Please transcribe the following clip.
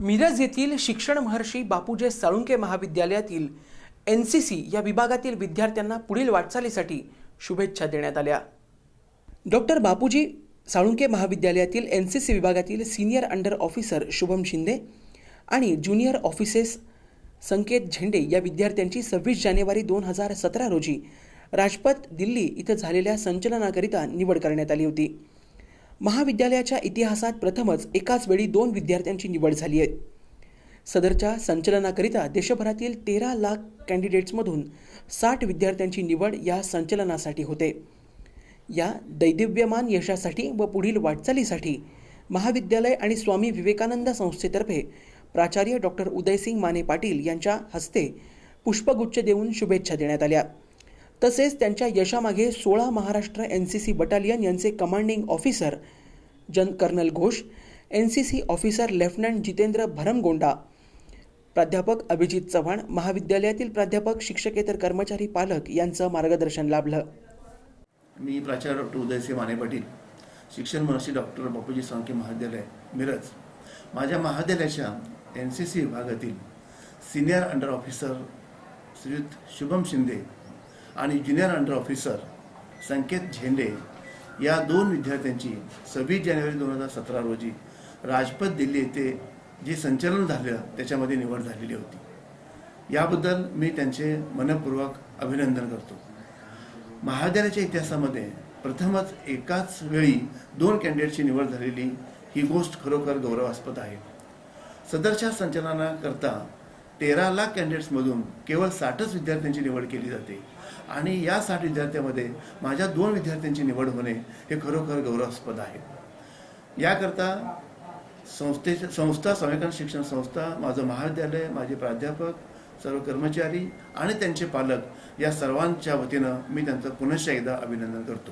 मिरज येथील शिक्षण महर्षी बापूजे साळुंके महाविद्यालयातील एन सी सी या विभागातील विद्यार्थ्यांना पुढील वाटचालीसाठी शुभेच्छा देण्यात आल्या. डॉक्टर बापूजी साळुंके महाविद्यालयातील एन सी सी विभागातील senior under officer Shubham Shinde आणि ज्युनियर ऑफिसेस संकेत झेंडे या विद्यार्थ्यांची सव्वीस जानेवारी दोन हजार सतरा रोजी राजपथ दिल्ली इथं झालेल्या संचलनाकरिता निवड करण्यात आली होती. महाविद्यालयाच्या इतिहासात प्रथमच एकाच वेळी दोन विद्यार्थ्यांची निवड झाली आहे. सदरच्या संचलनाकरिता देशभरातील तेरा लाख कॅन्डिडेट्समधून साठ विद्यार्थ्यांची निवड या संचलनासाठी होते. या दैदिव्यमान यशासाठी व पुढील वाटचालीसाठी महाविद्यालय आणि स्वामी विवेकानंद संस्थेतर्फे प्राचार्य डॉक्टर उदयसिंग माने पाटील यांच्या हस्ते पुष्पगुच्छ देऊन शुभेच्छा देण्यात आल्या. तसेच त्यांच्या यशामागे सोळा Maharashtra N C C battalion यांचे कमांडिंग ऑफिसर जन colonel Ghosh N C C officer lieutenant Jitendra Bharamgonda प्राध्यापक अभिजित चव्हाण महाविद्यालयातील प्राध्यापक शिक्षकेतर कर्मचारी पालक यांचं मार्गदर्शन लाभलं. मी प्राचार्य डॉक्टर उदयसिंह माने पाटील शिक्षण महर्षी डॉक्टर बापूजी सांके महाविद्यालय मिरज. माझ्या महाविद्यालयाच्या एन सी सी विभागातील senior under officer Shriyut Shubham Shinde आणि ज्युनियर अंडर ऑफिसर संकेत झेंडे या दोन विद्यार्थ्यांची सव्वीस जानेवारी दोन हजार सतरा रोजी राजपथ दिल्ली येथे जे संचलन झालं त्याच्यामध्ये निवड झालेली होती. याबद्दल मी त्यांचे मनपूर्वक अभिनंदन करतो. महाविद्यालयाच्या इतिहासामध्ये प्रथमच एकाच वेळी दोन कॅन्डिडेटची निवड झालेली ही गोष्ट खरोखर गौरवास्पद आहे. सदरच्या संचलनाकरता तेरा लाख कॅन्डिडेट्समधून केवळ साठच विद्यार्थ्यांची निवड केली जाते. आणि या साठ विद्यार्थ्यांमध्ये माझ्या दोन विद्यार्थ्यांची निवड होणे हे खरोखर गौरवास्पद आहे. याकरता संस्थेच्या संस्था स्वामीकरण शिक्षण संस्था माझं महाविद्यालय माझे प्राध्यापक सर्व कर्मचारी आणि त्यांचे पालक या सर्वांच्या वतीनं मी त्यांचं पुनश्च एकदा अभिनंदन करतो.